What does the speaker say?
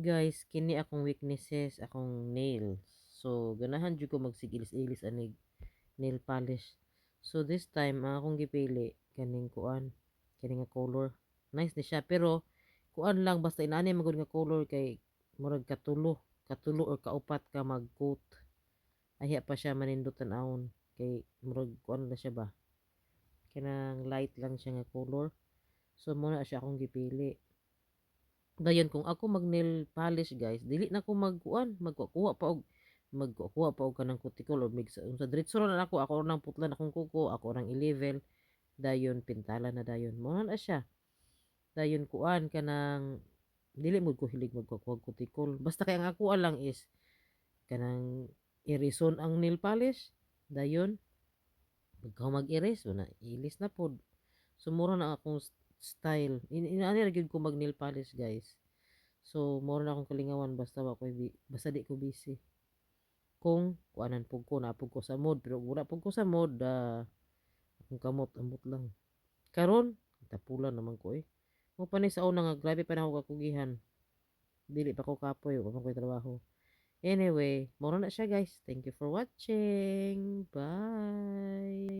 Guys, kini akong weaknesses, akong nails. So, ganahan jud ko magsigilis-ilis anig nail polish. So, this time, ang akong gipili, kaning kuan, kaning nga color. Nice ni siya, pero, kuan lang, basta inaani magod nga color kay, murag katulo, katulo or kaupat ka mag-coat. Ahiya pa siya manindot tan-awon. Kay, murag, kuan na siya ba? Kanang light lang siya nga color. So, muna siya akong gipili. Dayon kung ako mag nail polish guys, dili na ko magkuan, magkukuha pa og magkukuha pa og kanang cuticle or mix sa diretso na ako, ako nang putlan akong kuko, ako nang i-level. Dayon pintala na dayon. Mo na siya. Dayon kuan kanang dili mo ko hilig magkukuha og cuticle. Basta kay ang ako lang is kanang irison ang nail polish. Dayon pagka mag-erase na ilis na pod. Sumura na akong style. In inaani gyud ko mag nail polish, guys. So, more na akong kalingawan basta wa ko basta di ko busy. Kung kuanan pug ko na pug ko sa mood pero wala pug ko sa mood uh, akong kamot amot lang. Karon tapulan naman ko eh. Mo pa ni sa una nga grabe pa na ako kakugihan. Dili pa ko kapoy wa ko trabaho. Anyway, moro na siya guys. Thank you for watching. Bye.